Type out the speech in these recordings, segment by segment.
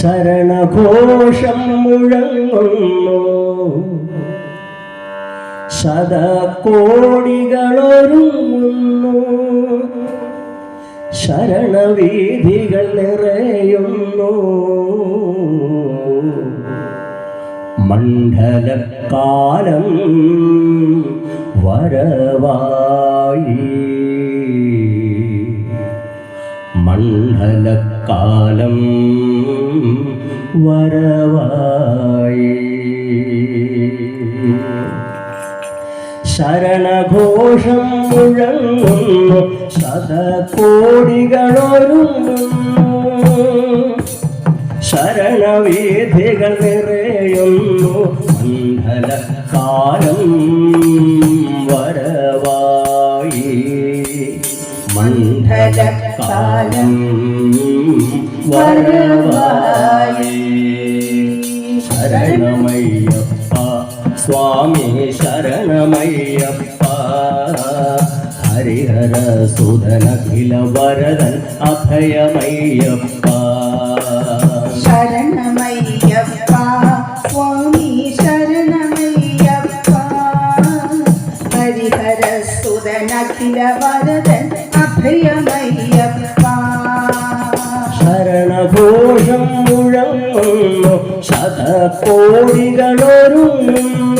ശരണഘോഷം മുഴങ്ങുന്നു. ശതകോടികളൊരുങ്ങുന്നു ശരണവീതികൾ നിറയുന്നു. മണ്ഡലക്കാലം വരവായി. മണ്ഡലക്കാലം വരവായി. ശരണഘോഷം മുഴങ്ങുന്നു ശതകോടികളൊരുങ്ങുന്നു. ശരണവേദികൾ നിറയുന്നു മണ്ഡലക്കാലം വരവായി. മണ്ഡലക്കാലം വരവായി. സ്വാമി ശരണമയ്യപ്പ ഹരിഹര സുധനഖില വരദൻ അഭയമയ്യപ്പ ശരണമയ്യപ്പ സ്വാമി ശരണമയ്യപ്പ ഹരിഹര സുതനഖില വരദൻ അഭയമയ്യപ്പ ശരണഘോഷം മുഴങ്ങുന്നു ശതകോടികളൊരുങ്ങുന്നു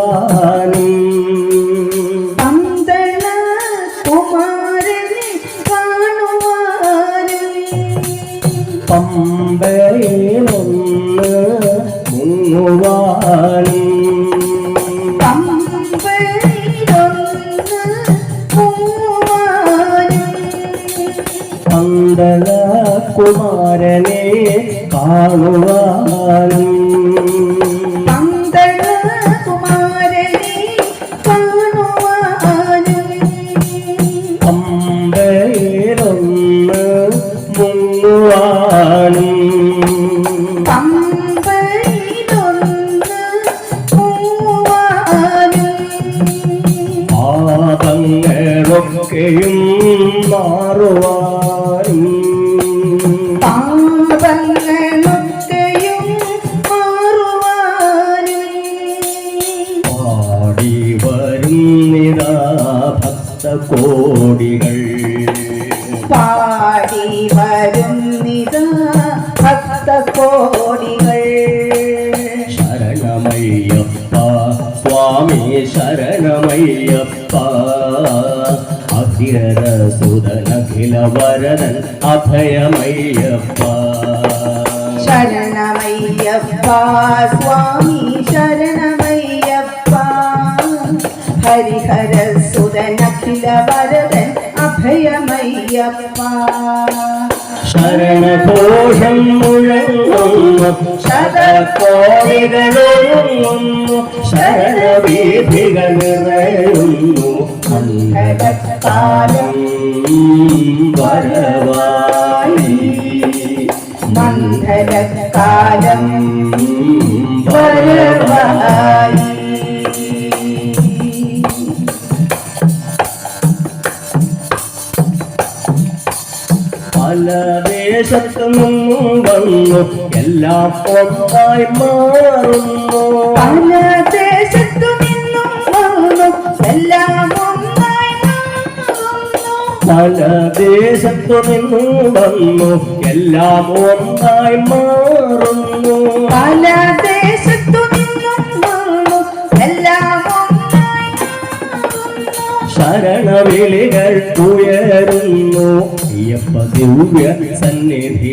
പന്തള കുമാരനെ കാണുവാനും ും. മാറ മുങ്ങുവാനും. கோடிகள். பாடி வரும் நிதா பக்த கோடிகள். சரணமையப்பா சுவாமி சரணமையப்பா. அகிரர சுதன கில வரதன் அபயமையப்பா. சரணமையப்பா சுவாமி சரண ഹരിഹര സുതനഖില വരദൻ അഭയമയ്യപ്പ. ശരണഘോഷം മുഴങ്ങുന്നു ശതകോടികളൊരുങ്ങുന്നു ശരണവീഥികൾ നിറയുന്നു. മണ്ഡലക്കാലം വരവായി. മണ്ഡലക്കാലം വരവായി. ദേശത്തു നിന്നും വന്നു. എല്ലാം ഒന്നായി മാറുന്നു. പല ദേശത്തു നിന്നും വന്നു. എല്ലാം പല ദേശത്തു നിന്നും വന്നു. എല്ലാം ഒന്നായി മാറുന്നു. പല ദേശത്തു നിന്നും വന്നു. എല്ലാം ഒന്നായി ദിവ്യ സന്നിധി.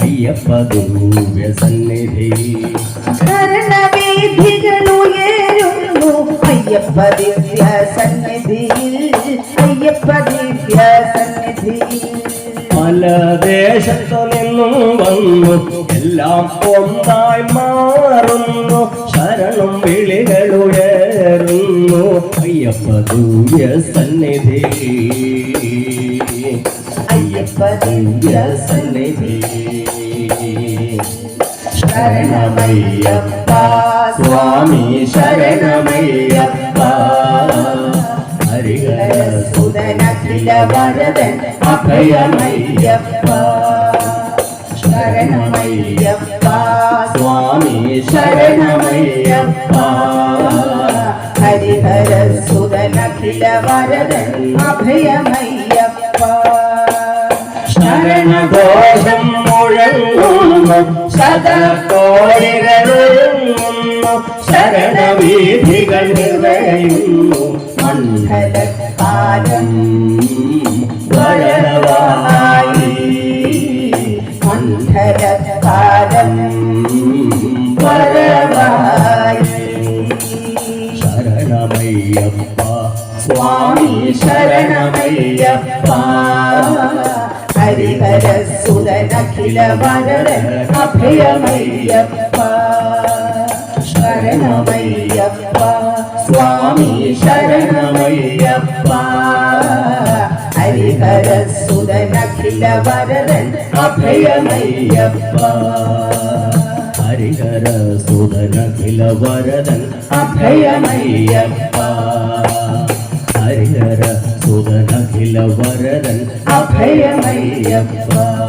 അയ്യപ്പ ദിവ്യ സന്നിധി. ശരണവേദികൾ ഉയരുന്നു അയ്യപ്പ ദിവ്യ സന്നിധി. അയ്യപ്പ ദിവ്യ സന്നിധി. പല ദേശത്തു നിന്നും വന്നു. എല്ലാം ഒന്നായി അയ്യപ്പ ദിവ്യ സന്നിധി അയ്യപ്പ ദിവ്യ സന്നിധി ശരണമയ്യപ്പ സ്വാമി ശരണമയ്യപ്പ ഹരിഹര സുതനഖില വരദൻ അഭയമയ്യപ്പ ശരണമയ്യപ്പ സ്വാമി ശരണമയ്യപ്പ ഹരിഹര സുതനഖില വരദൻ അഭയമയ്യപ്പ ശരണദോഷം മുഴങ്ങുന്നു ശതകോടികളൊഴുങ്ങുന്നു ശരണവീഥികൾ നിറയുന്നു. മണ്ഡലക്കാലം വരവായി മണ്ഡലക്കാലം വരവായി ശരണമയ്യപ്പ സ്വാമി ശരണമയ്യപ്പ. ഹരിഹര സുതനഖില വരദൻ അഭയമയ്യപ്പ. ശരണമയ്യപ്പ. സ്വാമി ശരണമയ്യപ്പ. ഹരിഹര സുതനഖില വരദൻ അഭയമയ്യപ്പ. ഹരിഹര സുധനഖില വരദൻ അഭയമയ്യപ്പ. ഹരിഹര സുധനഖില വരദൻ അഭയമയ്യപ്പ.